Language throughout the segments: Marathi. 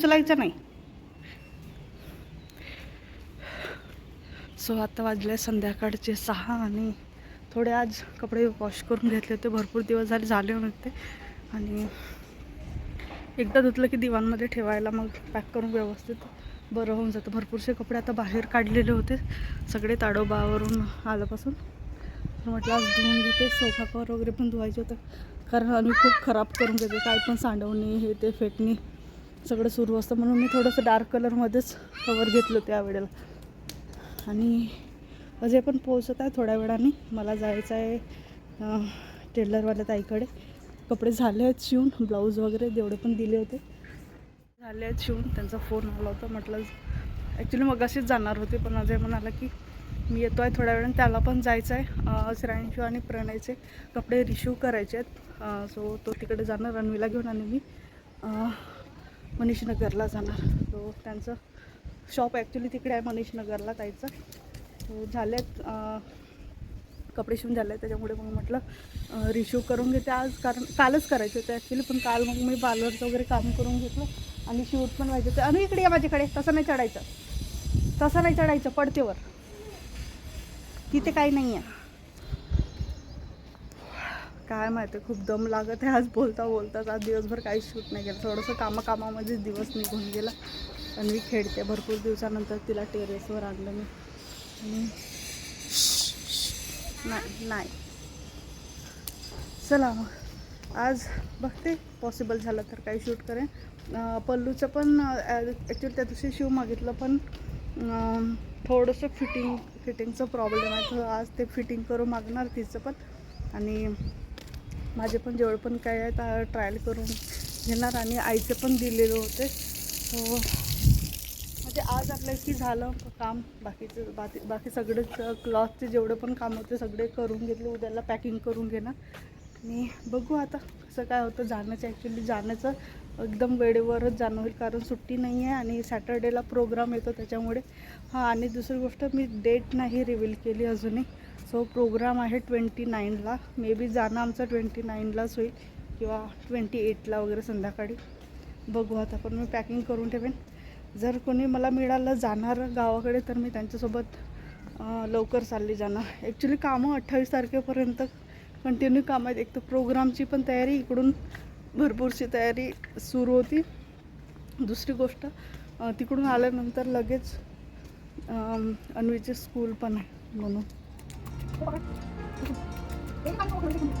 यन्वी उचलायचं नाही. सो आता वाजले संध्याकाळचे सहा आणि थोडे आज कपडे वॉश करून घेतले होते. भरपूर दिवस झाले झाले होते आणि एकदा धुतलं की दिवाणमध्ये ठेवायला मग पॅक करून व्यवस्थित बरं होऊन जातं. भरपूरसे कपडे आता बाहेर काढलेले होते. सगळे ताडोबावरून आल्यापासून. तर म्हटलं आज धुवून घेते. सोफा कवर वगैरे पण धुवायचे होतं. कारण आम्ही खूप खराब करून घेते. काय पण सांडवणे हे ते फेटणे सगळं सुरू असतं. म्हणून मी थोडंसं डार्क कलरमध्येच कवर घेतलं त्यावेळेला. आणि अजय पण पोहोचत आहे थोड्या वेळाने. मला जायचं आहे टेलरवाल्या ताईकडे कपडे झाले आहेत शिवून ब्लाऊज वगैरे जेवढे पण दिले होते. झाले आहेत शिवून त्यांचा फोन आला होता. म्हटलं ॲक्च्युली मग असेच जाणार होते पण अजय म्हणाला की मी येतो आहे थोड्या वेळाने. त्याला पण जायचं आहे. श्रायणशू आणि प्रणयचे कपडे रिशिव करायचे आहेत. सो तो तिकडे जाणार रणवीला घेऊन आणि मी. मनीष नगरला जाणार. तो त्यांचं शॉप ॲक्च्युली तिकडे आहे मनीष नगरला ताईचं झाले कपडे शिवून झाले आहेत त्याच्यामुळे मग म्हटलं रिशिव करून घेते आज. कारण कालच करायचं होतं ॲक्च्युली पण काल मग मी पार्लरचं वगैरे काम करून घेतलं आणि शूट पण व्हायचं होतं. आणि इकडे या माझ्याकडे. तसं नाही चढायचं. तसं नाही चढायचं. पडतेवर. तिथे काही नाही आहे काय माहिती खूप दम लागत आहे. आज बोलता बोलताच आज दिवसभर काहीच शूट नाही केलं. थोडंसं कामा कामामध्येच दिवस निघून गेला. आणि मी खेळते. भरपूर दिवसानंतर तिला टेरेसवर आणलं मी. आणि नाही नाही. चला मग. आज बघते. पॉसिबल झालं तर काही शूट करेन. पल्लूचं पण ॲक्च्युली त्या दिवशी शिव मागितलं पण थोडंसं फिटिंग फिटिंगचं प्रॉब्लेम आहे. तर आज ते फिटिंग करून मागणार तिचं पण. आणि माझे पण जेवढे पण काय आहे ट्रायल करून घेणार आणि आईचे पण दिलेले होते. सो म्हणजे आज आपलं की झालं काम बाकीचं बाकी बाकी सगळेच क्लॉथचे जेवढे पण काम होते सगळे करून घेतले. उद्याला पॅकिंग करून घेणार. आणि बघू आता कसं काय होतं. जाण्याचं ॲक्च्युली जाण्याचं एकदम वेळेवरच जाणं होईल कारण सुट्टी नाही आहे आणि सॅटर्डेला प्रोग्राम येतो त्याच्यामुळे. हां आणि दुसरी गोष्ट मी डेट नाही रिव्हील केली अजूनही. सो प्रोग्राम आहे ट्वेंटी नाईनला मे बी जाणं आमचं ट्वेंटी नाईनलाच होईल किंवा ट्वेंटी एटला वगैरे संध्याकाळी. बघू आता पण मी पॅकिंग करून ठेवेन. जर कोणी मला मिळालं जाणार गावाकडे तर मी त्यांच्यासोबत लवकर चालली जाणार. ॲक्च्युली कामं अठ्ठावीस तारखेपर्यंत कंटिन्यू कामं आहेत. एक तर प्रोग्रामची पण तयारी इकडून भरपूरशी तयारी सुरू होती. दुसरी गोष्ट तिकडून आल्यानंतर लगेच अन्वीचे स्कूल पण आहे म्हणून. ಬಾಳೆ ಏನು ಮಾಡ್ತಾ ಹೋಗ್ತಾ ಇದ್ದೀನಿ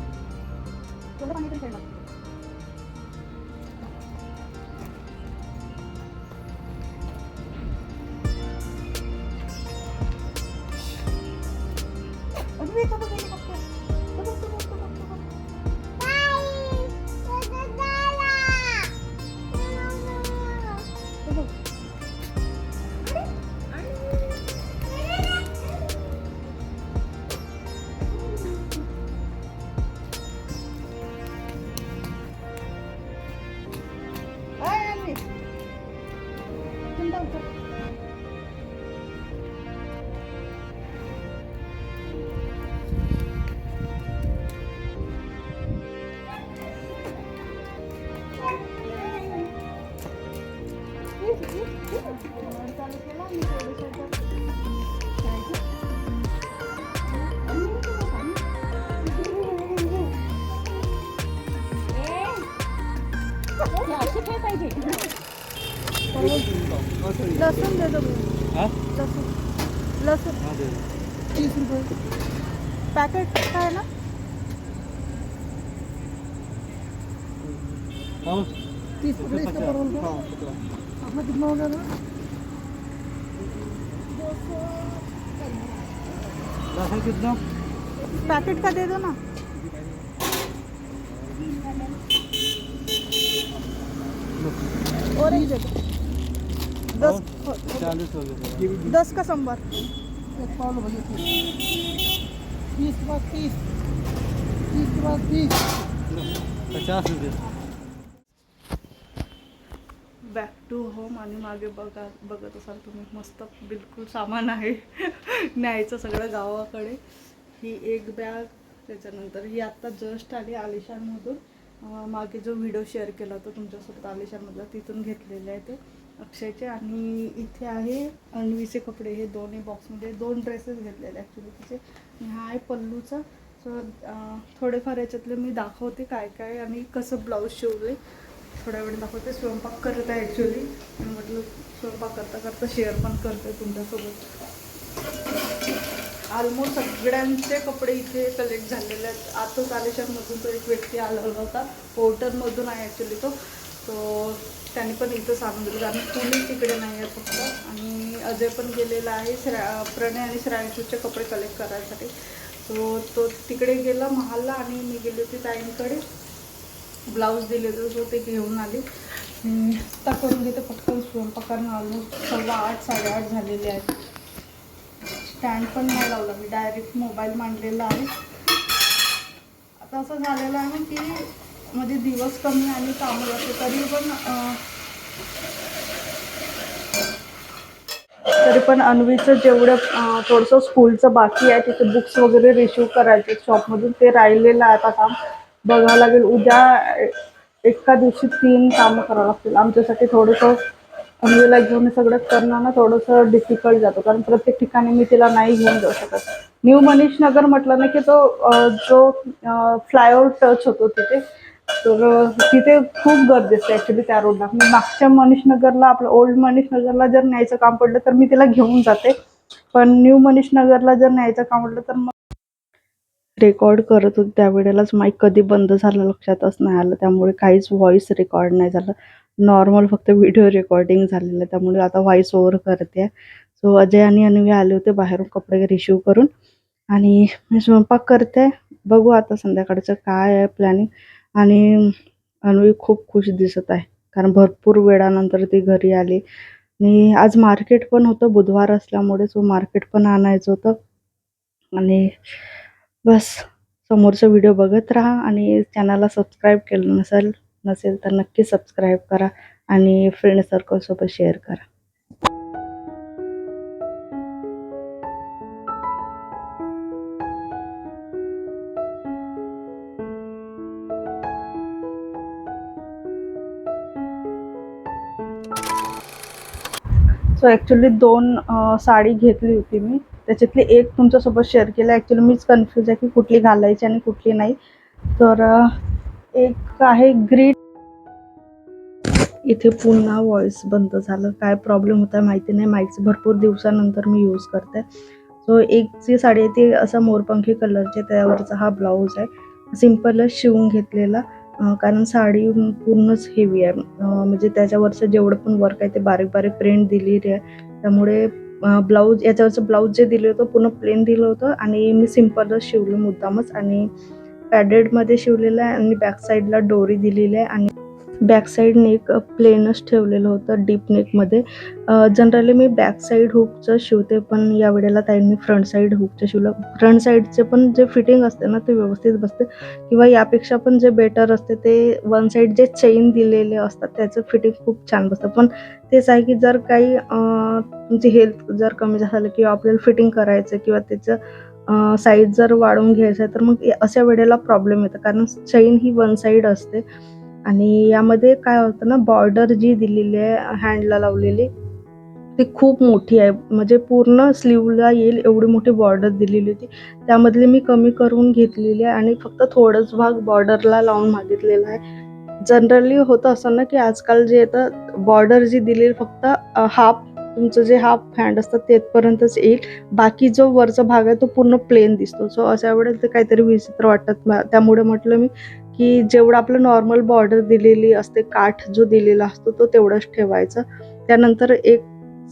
चालू केला मी थोडंसं लसूण दे दो लसूण लसूण तीस रुपये पॅकेट काय आहे ना तीस रुपये इसका आपने कितना हो गया ना कितना पैकेट का दे दो ना दे दो दस चालीस हो गया दस का संबर एक पाव भैया तीस के बाद तीस तीस के बाद तीस पचास रुपये बॅक टू होम आणि मागे बघा बघत असाल तुम्ही मस्त बिलकुल सामान आहे. न्यायचं सगळं गावाकडे. ही एक बॅग त्याच्यानंतर ही आत्ता जस्ट आली आलिशानमधून. मागे जो व्हिडिओ शेअर केला होता तुमच्यासोबत आलिशानमधला तिथून घेतलेले आहे ते. अक्षयचे आणि इथे आहे अण्वीचे कपडे. हे दोन्ही बॉक्समध्ये दोन ड्रेसेस घेतलेले ॲक्च्युली तिचे. हा आहे पल्लूचा. सो थोडेफार याच्यातले मी दाखवते काय काय आणि कसं ब्लाऊज शिवले. थोड्या वेळ दाखवते. स्वयंपाक करत आहे ॲक्च्युली मी म्हटलं स्वयंपाक करता करता शेअर पण करते तुमच्यासोबत. ऑलमोस्ट सगळ्यांचे कपडे इथे कलेक्ट झालेले आहेत. आतच आलेशामधून तो एक व्यक्ती आलेला होता. पोर्टरमधून आहे ॲक्च्युली तो. तो त्यांनी पण इथंच आणून दिलं. कारण कुणी तिकडे नाही आहे फक्त. आणि अजय पण गेलेला आहे. श्रा प्रणय आणि श्रायांशूचे कपडे कलेक्ट करायसाठी. सो तो तिकडे गेला महालला आणि मी गेली होती ताईंकडे. ब्लाऊज दिले होते ते घेऊन आले. आता करून घेते पटकन स्वयंपाक आलो. सव्वा आठ साडेआठ झालेले आहेत. स्टँड पण नाही लावला मी डायरेक्ट मोबाईल मांडलेला आहे. आता असं झालेलं आहे की म्हणजे दिवस कमी आणि कामं जाते तरी पण तरी पण अन्वीचं जेवढं थोडंसं स्कूलचं बाकी आहे तिथे बुक्स वगैरे रिसिव्ह करायचे शॉपमधून ते राहिलेलं आहे आता काम. बघावं लागेल. उद्या एका दिवशी तीन कामं करावं लागतील. आमच्यासाठी थोडंसं अन्वीला घेऊन सगळंच सगळं करणं ना थोडंसं डिफिकल्ट जातो. कारण प्रत्येक ठिकाणी मी तिला नाही घेऊन जाऊ शकत. न्यू मनीष नगर म्हटलं ना की तो जो फ्लायओव्हर टच होतो तिथे तर तिथे खूप गर्दी असते ॲक्च्युली त्या रोडला मी मागच्या मनीष नगरला आपलं ओल्ड मनीष नगरला जर न्यायचं काम पडलं तर मी तिला घेऊन जाते. पण न्यू मनीष नगरला जर न्यायचं काम पडलं तर मग रेकॉर्ड करत होते त्यावेळेलाच माईक कधी बंद झालं लक्षातच नाही आलं. त्यामुळे काहीच व्हॉइस रेकॉर्ड नाही झालं. नॉर्मल फक्त व्हिडिओ रेकॉर्डिंग झालेलं. त्यामुळे आता व्हॉइस ओव्हर करते. सो अजय आणि अन्वी आले होते बाहेरून कपडे रिसिव्ह करून. आणि मी स्वयंपाक करते. बघू आता संध्याकाळचं काय आहे प्लॅनिंग आणि अन्वी खूप खुश दिसत आहे. कारण भरपूर वेळानंतर ती घरी आली. आणि आज मार्केट पण होतं. बुधवार असल्यामुळे सो मार्केट पण आणायचं होतं. आणि बस समोरचा व्हिडिओ बघत राहा आणि चॅनलला सबस्क्राईब केलं नसेल नसेल तर नक्की सबस्क्राईब करा आणि फ्रेंड सर्कलसोबत शेअर करा. सो ॲक्च्युली दोन साडी घेतली होती मी. त्याच्यातली एक तुमच्यासोबत शेअर केलं. ॲक्च्युली मीच कन्फ्यूज आहे की कुठली घालायची आणि कुठली नाही. तर एक आहे ग्रीन इथे पुन्हा व्हॉइस बंद झालं. काय प्रॉब्लेम होता माहिती नाही. माईकचं भरपूर दिवसानंतर मी यूज करते. सो एक जी साडी आहे ती असा मोरपंखी कलरची त्यावरचा हा ब्लाऊज आहे. सिम्पलच शिवून घेतलेला. कारण साडी पूर्णच हेवी आहे. म्हणजे त्याच्यावरचं जेवढं पण वर्क आहे ते बारीक बारीक प्रिंट दिलेली आहे. त्यामुळे ब्लाऊज याच्यावरचं ब्लाऊज जे दिलं होतं पूर्ण प्लेन दिलं होतं आणि मी सिम्पलच शिवलं मुद्दामच. आणि पॅडेडमध्ये शिवलेलं आहे आणि बॅक साईडला डोरी दिलेली आहे आणि बॅक साईड नेक प्लेनच ठेवलेलं होतं डीप नेकमध्ये जनरली मी बॅक साईड हुकचं शिवते पण या वेळेला ताईंनी फ्रंट साईड हुकचं शिवलं. फ्रंट साईडचे पण जे फिटिंग असते ना ते व्यवस्थित बसते. किंवा यापेक्षा पण जे बेटर असते ते वन साईड जे चेन दिलेले असतात त्याचं फिटिंग खूप छान बसतं. पण तेच आहे की जर काही तुमची हेल्थ जर कमी झालं किंवा आपल्याला फिटिंग करायचं किंवा त्याचं साईज जर वाढवून घ्यायचं आहे तर मग अशा वेळेला प्रॉब्लेम येतं. कारण चैन ही वन साईड असते. आणि यामध्ये काय होतं ना बॉर्डर जी दिलेली आहे हँडला लावलेली ती खूप मोठी आहे. म्हणजे पूर्ण स्लीवला येईल एवढी मोठी बॉर्डर दिलेली होती. त्यामधली मी कमी करून घेतलेली आहे आणि फक्त थोडंच भाग बॉर्डरला लावून मागितलेला आहे. जनरली होतं असं ना की आजकाल जे येतं बॉर्डर जी दिलेली फक्त हाफ तुमचं जे हाफ हँड असतं तेथपर्यंतच येईल. बाकी जो वरचा भाग आहे तो पूर्ण प्लेन दिसतो. सो अशा वेळेस ते काहीतरी विचित्र वाटतात त्यामुळे म्हटलं मी की जेवढं आपलं नॉर्मल बॉर्डर दिलेली असते काठ जो दिलेला असतो तो तेवढंच ठेवायचा. त्यानंतर एक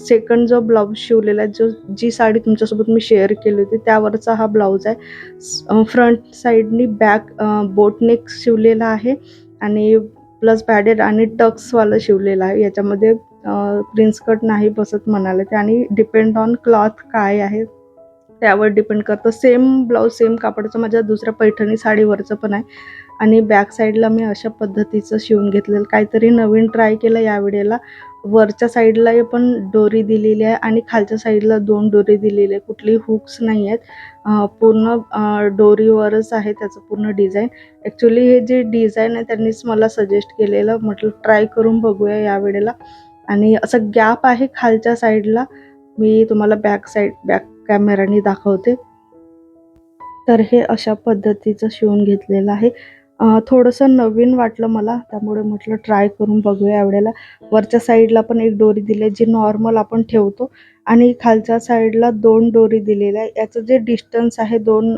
सेकंड जो ब्लाऊज शिवलेला आहे जो जी साडी तुमच्यासोबत मी शेअर केली होती त्यावरचा हा ब्लाऊज आहे. फ्रंट साईडनी बॅक बोटनेक शिवलेला आहे आणि प्लस पॅडेड आणि टक्सवालं शिवलेलं आहे. याच्यामध्ये प्रिन्स कट नाही बसत म्हणाले ते आणि डिपेंड ऑन क्लॉथ काय आहे त्यावर डिपेंड करतं. सेम ब्लाऊज सेम कापडचं माझ्या दुसऱ्या पैठणी साडीवरचं पण आहे. आणि बॅक साईडला मी अशा पद्धतीचं शिवून घेतलेलं. काहीतरी नवीन ट्राय केलं या वेळेला. वरच्या साईडला पण डोरी दिलेली आहे आणि खालच्या साईडला दोन डोरी दिलेली आहे. कुठली हुक्स नाही आहेत. पूर्ण डोरीवरच आहे त्याचं पूर्ण डिझाईन ॲक्च्युली हे जे डिझाईन आहे त्यांनीच मला सजेस्ट केलेलं. म्हटलं ट्राय करून बघूया या वेळेला. आणि असं गॅप आहे खालच्या साईडला मी तुम्हाला बॅक साईड बॅक कॅमेराने दाखवते. तर हे अशा पद्धतीचं शिवून घेतलेलं आहे. थोडंसं नवीन वाटलं मला त्यामुळे म्हटलं ट्राय करून बघूया यावेळेला वरच्या साईडला पण एक डोरी दिली आहे जी नॉर्मल आपण ठेवतो. आणि खालच्या साईडला दोन डोरी दिलेल्या आहे याचं जे डिस्टन्स आहे दोन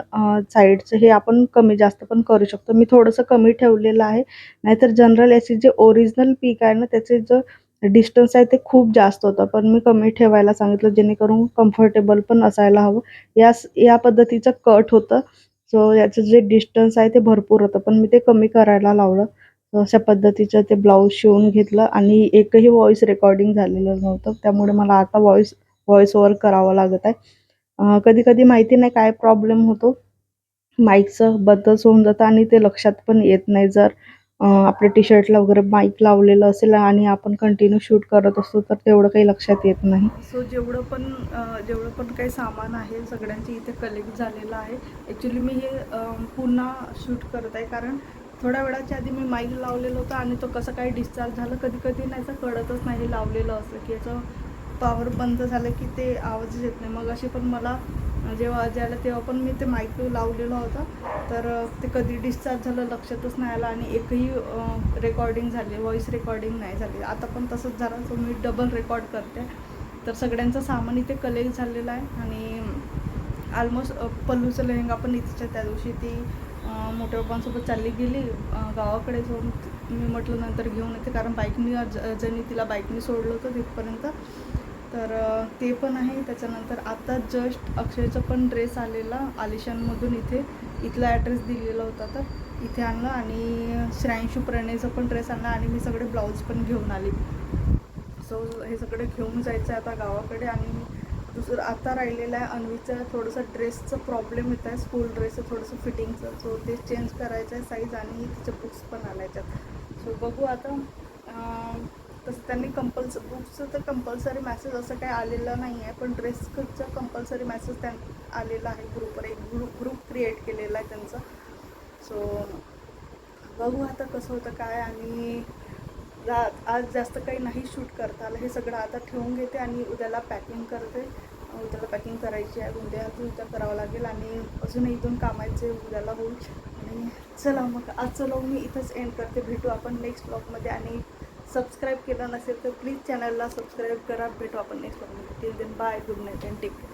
साईडचं हे आपण कमी जास्त पण करू शकतो. मी थोडंसं कमी ठेवलेलं आहे. नाहीतर जनरल याचे जे ओरिजिनल पीक आहे ना त्याचे जो डिस्टन्स आहे ते खूप जास्त होतं. पण मी कमी ठेवायला सांगितलं जेणेकरून कम्फर्टेबल पण असायला हवं. या या पद्धतीचं कट होतं. सो याचं जे डिस्टन्स आहे ते भरपूर होतं. पण मी ते कमी करायला लावलं. अशा पद्धतीचं ते ब्लाऊज शिवून घेतलं आणि एकही व्हॉइस रेकॉर्डिंग झालेलं नव्हतं. त्यामुळे मला आता व्हॉइस व्हॉइस ओवर करावं लागत आहे. कधी कधी माहिती नाही काय प्रॉब्लेम होतो. माईकचं बदलच होऊन जातं आणि ते लक्षात पण येत नाही जर अं, आपल्या टी शर्टला वगैरे माईक लावलेलं असेल आणि आपण कंटिन्यू शूट करत असतो तर तेवढं काही लक्षात येत नाही. सो जेवढं पण जेवढं पण काही सामान आहे सगळ्यांचे इथे कलेक्ट झालेलं आहे. ॲक्च्युली मी हे पुन्हा शूट करत आहे कारण थोड्या वेळाच्या आधी मी माईक लावलेलं होतं आणि तो कसं काय डिस्चार्ज झालं कधी कधी नाही तर कळतच नाही हे लावलेलं असलं की याचं पॉवर बंद झालं की ते आवाजच येत नाही. मग अशी पण मला जेव्हा आजी आला तेव्हा पण मी ते माईक लावलेला होता तर ते कधी डिस्चार्ज झालं लक्षातच नाही आलं आणि एकही रेकॉर्डिंग झाली व्हॉइस रेकॉर्डिंग नाही झाली. आता पण तसंच झालं सो मी डबल रेकॉर्ड करते. तर सगळ्यांचं सामान इथे कलेक्ट झालेलं आहे आणि ऑलमोस्ट पल्लूचं लेहंगा पण इथेच्या त्या दिवशी ती मोठ्या पप्पांसोबत चालली गेली गावाकडे जाऊन मी म्हटलं नंतर घेऊन येते कारण बाईकनी जणी तिला बाईकनी सोडलं होतं तिथपर्यंत. तर ते पण आहे. त्याच्यानंतर आता जस्ट अक्षयचा पण ड्रेस आलेला आलिशानमधून इथे. इथला ॲड्रेस दिलेला होता तर इथे आणलं आणि श्रांशू प्रणयचा पण ड्रेस आणला आणि मी सगळे ब्लाऊज पण घेऊन आली. सो हे सगळे घेऊन जायचं आहे आता गावाकडे आणि दुसरं आता राहिलेलं आहे अन्वीचा थोडंसं ड्रेसचं प्रॉब्लेम येत आहे. स्कूल ड्रेसचं थोडंसं फिटिंगचं सो ते चेंज करायचं आहे साईज आणि तिचे बुक्स पण आणायच्यात सो बघू आता तसं त्यांनी कंपल्स बुक्सचं तर कंपल्सरी मॅसेज असं काही आलेलं नाही आहे पण ड्रेसचं कंपल्सरी मॅसेज त्यां आलेला आहे ग्रुपवर एक ग्रुप ग्रुप क्रिएट केलेला आहे त्यांचा. सो बघू आता कसं होतं काय आणि रा- आज जास्त काही नाही शूट करता आलं हे सगळं आता ठेवून घेते आणि उद्याला पॅकिंग करते. उद्याला पॅकिंग करायची आहे उद्या उद्या करावं लागेल आणि अजूनही दोन कामाचे उद्याला होईल. आणि चला मग आज चला मी इथंच एंड करते. भेटू आपण नेक्स्ट ब्लॉगमध्ये आणि सबस्क्राईब केलं नसेल तर प्लीज चॅनलला सबस्क्राईब करा. भेटू आपण next till then bye good night and take care